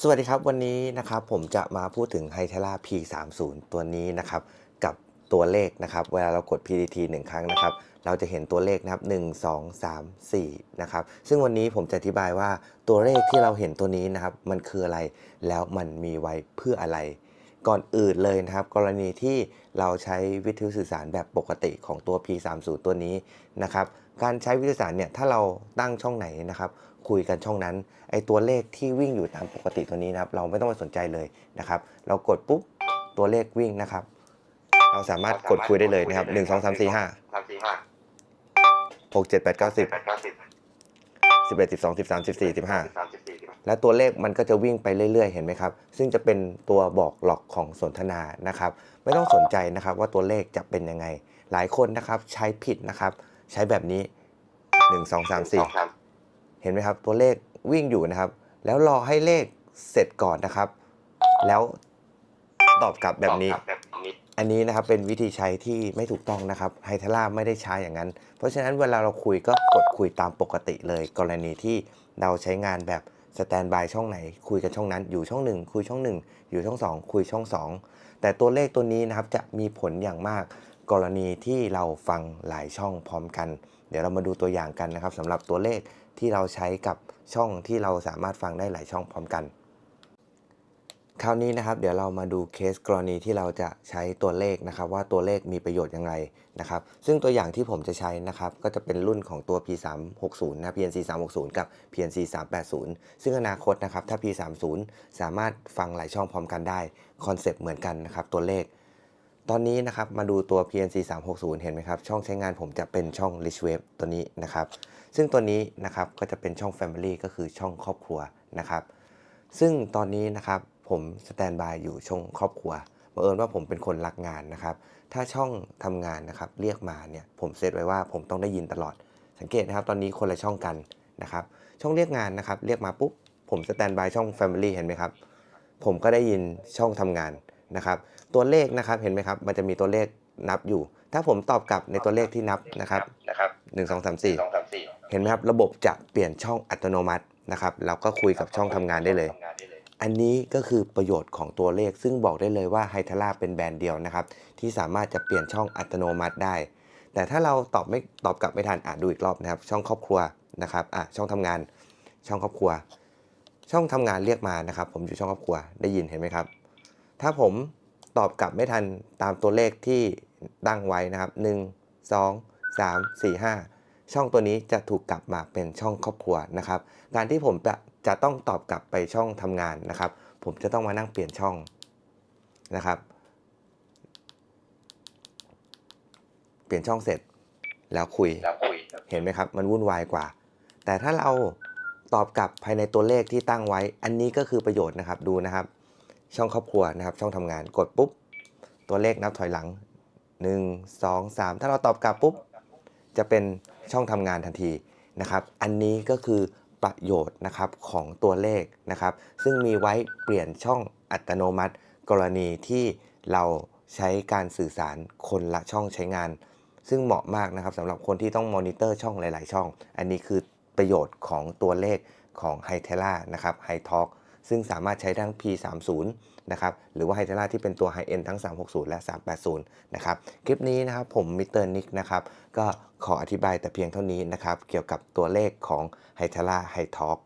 สวัสดีครับวันนี้นะครับผมจะมาพูดถึงไฮเทล่า P30 ตัวนี้นะครับกับตัวเลขนะครับเวลาเรากด PDT 1 ครั้งนะครับเราจะเห็นตัวเลขนะครับ1 2 3 4นะครับซึ่งวันนี้ผมจะอธิบายว่าตัวเลขที่เราเห็นตัวนี้นะครับมันคืออะไรแล้วมันมีไว้เพื่ออะไร ก่อนอื่นเลยนะครับ กรณีที่เราใช้วิทยุสื่อสารแบบปกติของตัว P30 ตัวนี้นะครับ การใช้วิทยุสื่อสารเนี่ยถ้าเราตั้งช่องไหนนะครับ คุยกันช่องนั้นไอตัวเลขที่วิ่งอยู่ตามปกติตัวนี้นะครับ เราไม่ต้องไปสนใจเลยนะครับ เรากดปุ๊บตัวเลขวิ่งนะครับ เราสามารถกดคุยได้เลยนะครับ1 2 3 4 5สามสี่ห้า6 7 8 9แปดเก้าสิบ10 11 12 13 14 15สามสิบสี่สิบห้า และตัวเลขมันก็จะวิ่งไปเรื่อยๆ เห็นไหมครับ ซึ่งจะเป็นตัวบอกหลอกของสนทนานะครับ ไม่ต้องสนใจนะครับว่าตัวเลขจะเป็นยังไง หลายคนนะครับใช้ผิดนะครับ ใช้แบบนี้ 1 2 3 4 เห็นไหมครับ ตัวเลขวิ่งอยู่นะครับ แล้วรอให้เลขเสร็จก่อนนะครับ แล้วตอบกลับแบบนี้แบบนี้อันนี้นะครับเป็นวิธีใช้ที่ไม่ถูกต้องนะครับไฮเทล่าไม่ได้ใช้อย่างนั้น เพราะฉะนั้นเวลาเราคุยก็กดคุยตามปกติเลยกรณีที่เราใช้งานแบบ สแตนบายช่องไหนคุยกันช่องนั้น อยู่ช่องหนึ่งคุยช่องหนึ่งอยู่ช่องสองคุยช่องสองแต่ตัวเลขตัวนี้นะครับจะมีผลอย่างมากกรณีที่เราฟังหลายช่องพร้อมกัน เดี๋ยวเรามาดูตัวอย่างกันนะครับสำหรับตัวเลขที่เราใช้กับช่องที่เราสามารถฟังได้หลายช่องพร้อมกัน คราวนี้นะครับเดี๋ยวเรามาดูเคสกรณีที่เราจะใช้ตัวเลขนะครับ ว่าตัวเลขมีประโยชน์อย่างไรนะครับ ซึ่งตัวอย่างที่ผมจะใช้นะครับ ก็จะเป็นรุ่นของตัว P360 นะ PNC 360กับ PNC 380ซึ่งอนาคตนะครับถ้า P30 สามารถฟังหลายช่องพร้อมกันได้คอนเซปต์เหมือนกันนะครับตัวเลข ตอนนี้นะครับมาดูตัว PNC 360เห็นไหมครับช่องใช้งานผมจะเป็นช่อง Rich Wave ตัวนี้นะครับ ซึ่งตัวนี้นะครับก็จะเป็นช่อง Family ก็คือช่องครอบครัวนะครับ ซึ่งตอนนี้นะครับ ผมสแตนบายอยู่ช่องครอบครัวบังเอิญว่าผมเป็นคนรักงานนะครับ ถ้าช่องทำงานนะครับเรียกมาเนี่ยผมเซตไว้ว่าผมต้องได้ยินตลอด สังเกตนะครับ ตอนนี้คนละช่องกันนะครับ ช่องเรียกงานนะครับ เรียกมาปุ๊บผมสแตนบายช่อง Family เห็นไหมครับ ผมก็ได้ยินช่องทำงานนะครับ ตัวเลขนะครับเห็นไหมครับ มันจะมีตัวเลขนับอยู่ ถ้าผมตอบกลับในตัวเลขที่นับนะครับนะครับ1 2 3สองสามสี่4เห็นไหมครับ ระบบจะเปลี่ยนช่องอัตโนมัตินะครับ เราก็คุยกับช่องทำงานได้เลยทำงานได้เลย อันนี้ก็คือประโยชน์ของตัวเลข ซึ่งบอกได้เลยว่าไฮทาร่าเป็นแบรนด์เดียวนะครับ ที่สามารถจะเปลี่ยนช่องอัตโนมัติได้ แต่ถ้าเราตอบไม่ตอบกลับไม่ทันอะดูอีกรอบนะครับ ช่องครอบครัวนะครับอะช่องทำงาน ช่องครอบครัว ช่องทำงานเรียกมานะครับ ผมอยู่ช่องครอบครัวได้ยินเห็นไหมครับ ถ้าผมตอบกลับไม่ทันตามตัวเลขที่ตั้งไว้นะครับ 1 2 3 4 5 ช่องตัวนี้จะถูกกลับมาเป็นช่องครอบครัวนะครับ การที่ผมจะ จะต้องตอบกลับไปช่องทำงานนะครับ ผมจะต้องมานั่งเปลี่ยนช่องนะครับ เปลี่ยนช่องเสร็จแล้วคุยแล้วคุย เห็นไหมครับ มันวุ่นวายกว่า แต่ถ้าเราตอบกลับภายในตัวเลขที่ตั้งไว้ อันนี้ก็คือประโยชน์นะครับ ดูนะครับ ช่องครอบครัวนะครับ ช่องทำงาน กดปุ๊บ ตัวเลขนับถอยหลัง 1 2 3 ถ้าเราตอบกลับปุ๊บ จะเป็นช่องทำงานทันทีนะครับ อันนี้ก็คือ ประโยชน์นะครับของตัวเลขนะครับ ซึ่งมีไว้เปลี่ยนช่องอัตโนมัติ กรณีที่เราใช้การสื่อสารคนละช่องใช้งาน ซึ่งเหมาะมากนะครับสำหรับคนที่ต้องมอนิเตอร์ช่องหลาย ๆ ช่อง อันนี้คือประโยชน์ของตัวเลขของไฮเทล่านะครับ High Talk ซึ่งสามารถใช้ทั้ง P30 นะครับหรือว่าไฮเทล่าที่เป็นตัวไฮเอ็นทั้ง 360 และ 380 นะครับ คลิปนี้นะครับผมมิเตอร์นิกนะครับก็ขออธิบายแต่เพียงเท่านี้นะครับ เกี่ยวกับตัวเลขของไฮเทล่าไฮท็อก